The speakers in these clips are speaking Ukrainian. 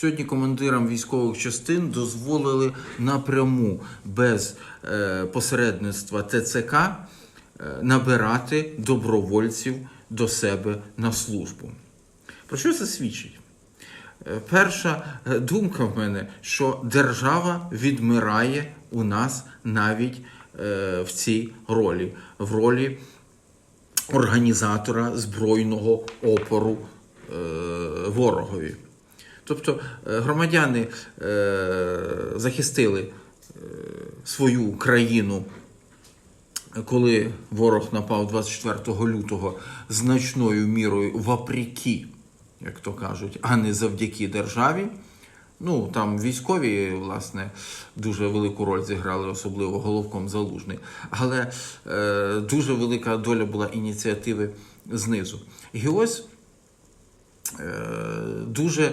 Сьогодні командирам військових частин дозволили напряму без е, посередництва ТЦК е, набирати добровольців до себе на службу. Про що це свідчить? Е, Перша думка в мене, що держава відмирає у нас навіть в цій ролі, в ролі організатора збройного опору ворогові. Тобто е, громадяни е, захистили е, свою країну, коли ворог напав 24 лютого значною мірою вопреки, як то кажуть, а не завдяки державі. Ну, там військові, власне, дуже велику роль зіграли, особливо головком залужний. Але е, дуже велика доля була ініціативи знизу. І ось е, дуже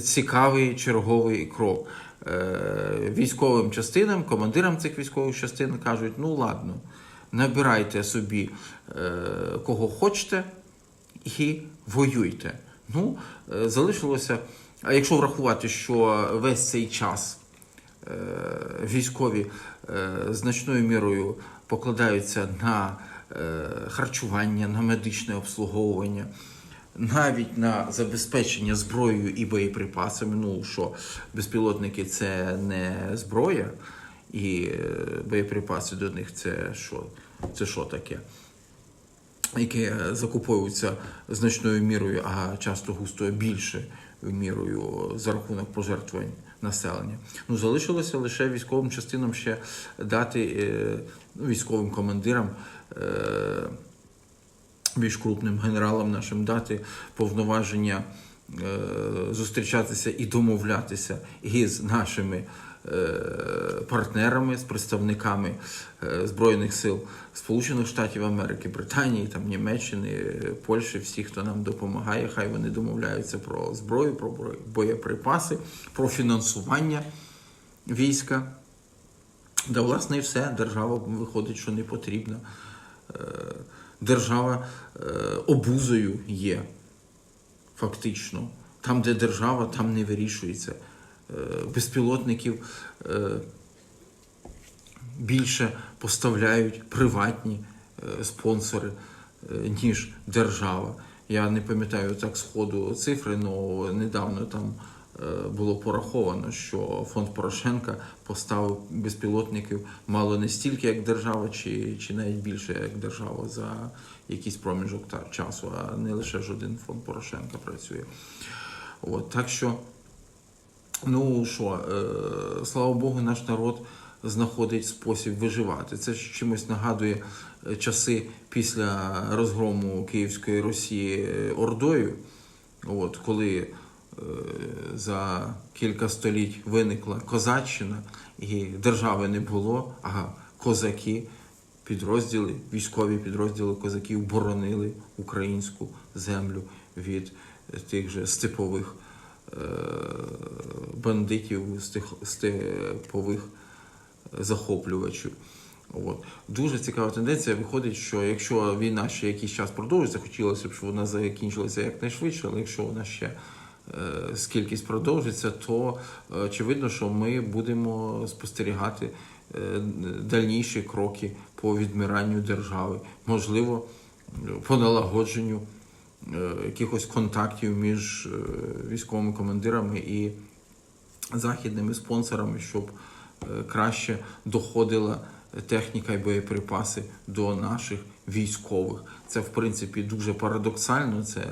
цікавий черговий крок. Е, військовим частинам, командирам цих військових частин кажуть: ну ладно, набирайте собі е, кого хочете і воюйте. Ну, е, залишилося. А якщо врахувати, що весь цей час військові значною мірою покладаються на харчування, на медичне обслуговування, навіть на забезпечення зброєю і боєприпасами. Ну що безпілотники це не зброя, і е, боєприпаси до них це що? Це що таке? Які закуповуються значною мірою, а часто густо більше мірою за рахунок пожертвувань населення. Ну залишилося лише військовим частинам ще дати е, військовим командирам. Більш крупним генералам нашим дати повноваження е, зустрічатися і домовлятися із нашими е, партнерами, з представниками е, Збройних сил Сполучених Штатів Америки, Британії, там, Німеччини, Польщі, всі, хто нам допомагає, хай вони домовляються про зброю, про боєприпаси, про фінансування війська. Да, власне, і все. Держава виходить, що не потрібна. Держава е, обузою є, фактично. Там, де держава, там не вирішується. Е, Безпілотників е, більше поставляють приватні спонсори, ніж держава. Я не пам'ятаю так сходу цифри, але недавно там було пораховано, що фонд Порошенка поставив безпілотників мало не стільки, як держава, чи, чи навіть більше як держава за якийсь проміжок часу, а не лише ж один фонд Порошенка працює. От, так що, ну що, е, слава Богу, наш народ знаходить спосіб виживати. Це ж чимось нагадує е, часи після розгрому Київської Росії е, Ордою, от, коли е, за кілька століть виникла козаччина, і держави не було, а козаки, підрозділи, військові підрозділи козаків боронили українську землю від тих же степових е, бандитів, степових захоплювачів. От. Дуже цікава тенденція. Виходить, що якщо війна ще якийсь час продовжиться, хотілося б, щоб вона закінчилася якнайшвидше, але якщо вона ще е, скількись продовжиться, то е, очевидно, що ми будемо спостерігати е, дальніші кроки по відмиранню держави, можливо, по налагодженню якихось контактів між військовими командирами і західними спонсорами, щоб краще доходила техніка і боєприпаси до наших військових. Це, в принципі, дуже парадоксально, це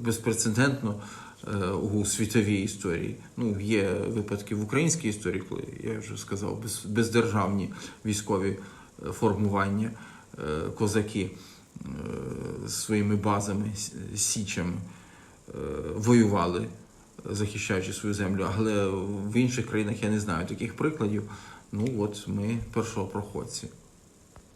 безпрецедентно е, у світовій історії. Ну, є випадки в українській історії, коли я вже сказав, без, бездержавні військові е, формування, е, козаки е, своїми базами, січами е, воювали захищаючи свою землю. Але в інших країнах я не знаю таких прикладів. Ну от ми першопроходці.